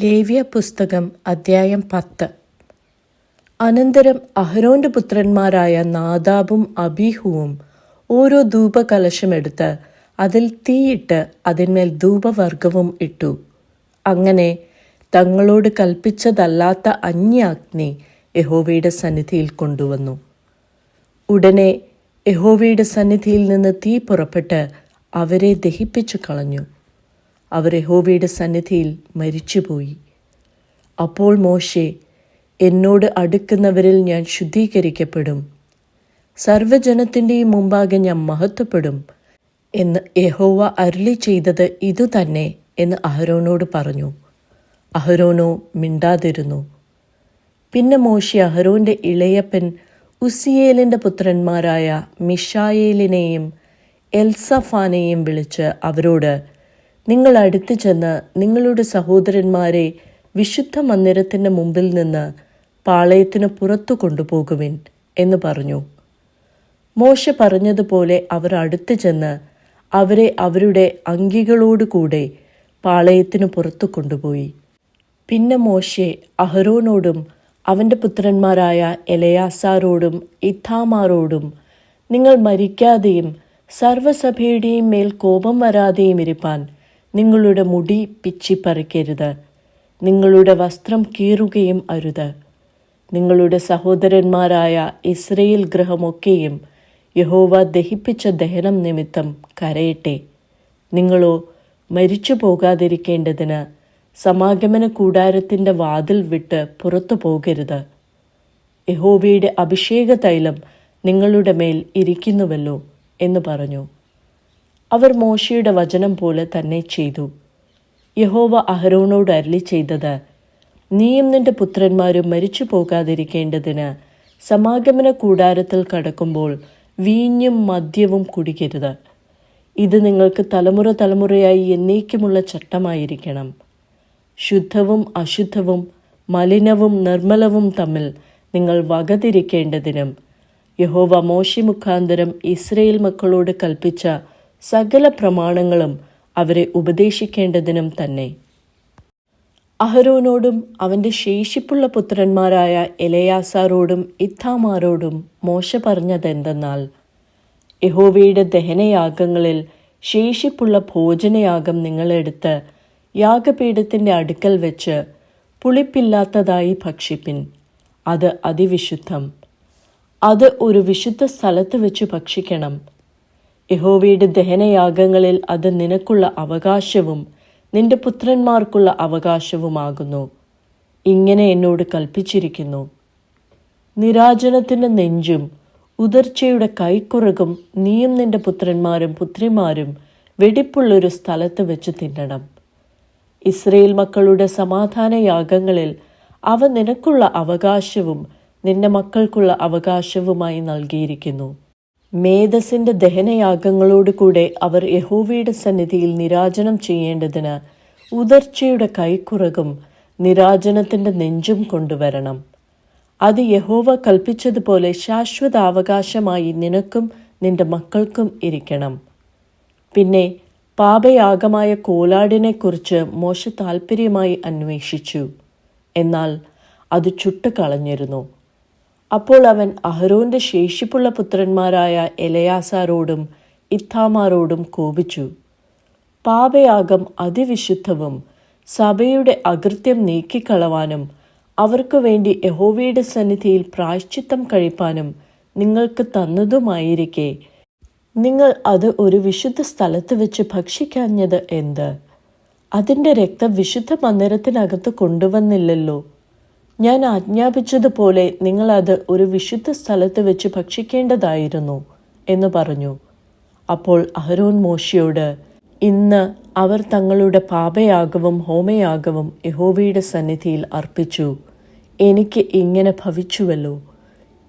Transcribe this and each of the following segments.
ലേവ്യ പുസ്തകം അദ്ധ്യായം പത്ത്. അനന്തരം അഹരോന്റെ പുത്രന്മാരായ നാദാബും അബീഹുവും ഓരോ ധൂപകലശമെടുത്ത് അതിൽ തീയിട്ട് അതിന്മേൽ ധൂപവർഗവും ഇട്ടു. അങ്ങനെ തങ്ങളോട് കൽപ്പിച്ചതല്ലാത്ത അന്യാഗ്നി യഹോവയുടെ സന്നിധിയിൽ കൊണ്ടുവന്നു. ഉടനെ യഹോവയുടെ സന്നിധിയിൽ നിന്ന് തീ പുറപ്പെട്ട് അവരെ ദഹിപ്പിച്ചു കളഞ്ഞു അവർ യഹോവയുടെ സന്നിധിയിൽ മരിച്ചുപോയി. അപ്പോൾ മോശെ എന്നോട് അടുക്കുന്നവരിൽ ഞാൻ ശുദ്ധീകരിക്കപ്പെടും. സർവജനത്തിന്റെയും മുമ്പാകെ ഞാൻ മഹത്വപ്പെടും എന്ന് യഹോവ അരുളി ചെയ്തത് ഇതുതന്നെ എന്ന് അഹരോനോട് പറഞ്ഞു. അഹരോനോ മിണ്ടാതിരുന്നു. പിന്നെ മോശി അഹരോന്റെ ഇളയപ്പൻ ഉസിയേലിന്റെ പുത്രന്മാരായ മിഷായേലിനെയും എൽസഫാനെയും വിളിച്ച് അവരോട് നിങ്ങൾ അടുത്തു ചെന്ന് നിങ്ങളുടെ സഹോദരന്മാരെ വിശുദ്ധ മന്ദിരത്തിന്റെ മുമ്പിൽ നിന്ന് പാളയത്തിന് പുറത്തു കൊണ്ടുപോകുവിൻ എന്ന് പറഞ്ഞു. മോശ പറഞ്ഞതുപോലെ അവർ അടുത്തു ചെന്ന് അവരെ അവരുടെ അങ്കികളോടുകൂടെ പാളയത്തിന് പുറത്തു കൊണ്ടുപോയി. പിന്നെ മോശെ അഹരോനോടും അവന്റെ പുത്രന്മാരായ എലയാസാരോടും ഇഥാമാരോടും നിങ്ങൾ മരിക്കാതെയും സർവസഭയുടെയും മേൽ കോപം വരാതെയും ഇരിപ്പാൻ നിങ്ങളുടെ മുടി പിച്ചിപ്പറിക്കരുത് നിങ്ങളുടെ വസ്ത്രം കീറുകയും അരുത്. നിങ്ങളുടെ സഹോദരന്മാരായ ഇസ്രയേൽ ഗ്രഹമൊക്കെയും യഹോവ ദഹിപ്പിച്ച ദഹനം നിമിത്തം കരയട്ടെ. നിങ്ങളോ മരിച്ചു പോകാതിരിക്കേണ്ടതിന് സമാഗമന കൂടാരത്തിന്റെ വാതിൽ വിട്ട് പുറത്തു പോകരുത്. യഹോവയുടെ അഭിഷേക തൈലം നിങ്ങളുടെ മേൽ ഇരിക്കുന്നുവല്ലോ എന്ന് പറഞ്ഞു. അവർ മോശയുടെ വചനം പോലെ തന്നെ ചെയ്തു. യഹോവ അഹരോനോട് അരളി ചെയ്തത് നീയും നിന്റെ പുത്രന്മാരും മരിച്ചു പോകാതിരിക്കേണ്ടതിന് സമാഗമന കൂടാരത്തിൽ കടക്കുമ്പോൾ വീഞ്ഞും മദ്യവും കുടിക്കരുത്. ഇത് നിങ്ങൾക്ക് തലമുറ തലമുറയായി എന്നേക്കുമുള്ള ചട്ടമായിരിക്കണം. ശുദ്ധവും അശുദ്ധവും മലിനവും നിർമ്മലവും തമ്മിൽ നിങ്ങൾ വകതിരിക്കേണ്ടതിനും യഹോവ മോശി മുഖാന്തരം ഇസ്രയേൽ മക്കളോട് കൽപ്പിച്ച സകല പ്രമാണങ്ങളും അവരെ ഉപദേശിക്കേണ്ടതിനും തന്നെ. അഹരോനോടും അവന്റെ ശേഷിപ്പുള്ള പുത്രന്മാരായ എലയാസാരോടും ഇത്താമാരോടും മോശ പറഞ്ഞതെന്തെന്നാൽ യഹോവയുടെ ദഹനയാഗങ്ങളിൽ ശേഷിപ്പുള്ള ഭോജനയാഗം നിങ്ങളെടുത്ത് യാഗപീഠത്തിന്റെ അടുക്കൽ വെച്ച് പുളിപ്പില്ലാത്തതായി ഭക്ഷിപ്പിൻ. അത് അതിവിശുദ്ധം. അത് ഒരു വിശുദ്ധ സ്ഥലത്ത് വെച്ച് ഭക്ഷിക്കണം. യഹോവയുടെ ദഹനയാഗങ്ങളിൽ അത് നിനക്കുള്ള അവകാശവും നിന്റെ പുത്രന്മാർക്കുള്ള അവകാശവുമാകുന്നു. ഇങ്ങനെ എന്നോട് കൽപ്പിച്ചിരിക്കുന്നു. നിരാജനത്തിന്റെ നെഞ്ചും ഉദർച്ചയുടെ കൈക്കുറകും നീയും നിന്റെ പുത്രന്മാരും പുത്രിമാരും വെടിപ്പുള്ളൊരു സ്ഥലത്ത് വെച്ച് തിന്നണം. ഇസ്രയേൽ മക്കളുടെ സമാധാന യാഗങ്ങളിൽ അവ നിനക്കുള്ള അവകാശവും നിന്റെ മക്കൾക്കുള്ള അവകാശവുമായി നൽകിയിരിക്കുന്നു. മേധസിന്റെ ദഹനയാഗങ്ങളോട് കൂടെ അവർ യഹോവയുടെ സന്നിധിയിൽ നിരാജനം ചെയ്യേണ്ടതിന് ഉദർച്ചയുടെ കൈക്കുറകും നിരാജനത്തിന്റെ നെഞ്ചും കൊണ്ടുവരണം. അത് യഹോവ കൽപ്പിച്ചതുപോലെ ശാശ്വത അവകാശമായി നിനക്കും നിന്റെ മക്കൾക്കും ഇരിക്കണം. പിന്നെ പാപയാഗമായ കോലാടിനെക്കുറിച്ച് മോശ താൽപ്പര്യമായി അന്വേഷിച്ചു. എന്നാൽ അത് ചുട്ടുകളഞ്ഞിരുന്നു. അപ്പോൾ അവൻ അഹരോന്റെ ശേഷിപ്പുള്ള പുത്രന്മാരായ എലയാസാരോടും ഇത്താമാരോടും കോപിച്ചു. പാപയാഗം അതിവിശുദ്ധവും സഭയുടെ അകൃത്യം നീക്കിക്കളവാനും അവർക്കു വേണ്ടി യഹോവയുടെ സന്നിധിയിൽ പ്രായശ്ചിത്തം കഴിപ്പാനും നിങ്ങൾക്ക് തന്നതുമായിരിക്കെ. നിങ്ങൾ അത് ഒരു വിശുദ്ധ സ്ഥലത്ത് വെച്ച് ഭക്ഷിക്കാഞ്ഞത് എന്ത്? അതിന്റെ രക്തം വിശുദ്ധ മന്ദിരത്തിനകത്ത് കൊണ്ടുവന്നില്ലല്ലോ. ഞാൻ ആജ്ഞാപിച്ചതുപോലെ നിങ്ങൾ അത് ഒരു വിശുദ്ധ സ്ഥലത്ത് വെച്ച് ഭക്ഷിക്കേണ്ടതായിരുന്നു എന്ന് പറഞ്ഞു. അപ്പോൾ അഹരോൻ മോശയോട് ഇന്ന് അവർ തങ്ങളുടെ പാപയാഗവും ഹോമയാഗവും യഹോവയുടെ സന്നിധിയിൽ അർപ്പിച്ചു. എനിക്ക് ഇങ്ങനെ ഭവിച്ചുവല്ലോ.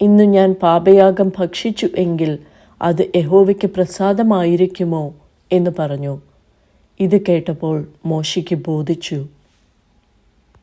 ഇന്ന് ഞാൻ പാപയാഗം ഭക്ഷിച്ചു എങ്കിൽ അത് യഹോവയ്ക്ക് പ്രസാദമായിരിക്കുമോ? എന്ന് പറഞ്ഞു. ഇത് കേട്ടപ്പോൾ മോശയ്ക്ക് ബോധിച്ചു.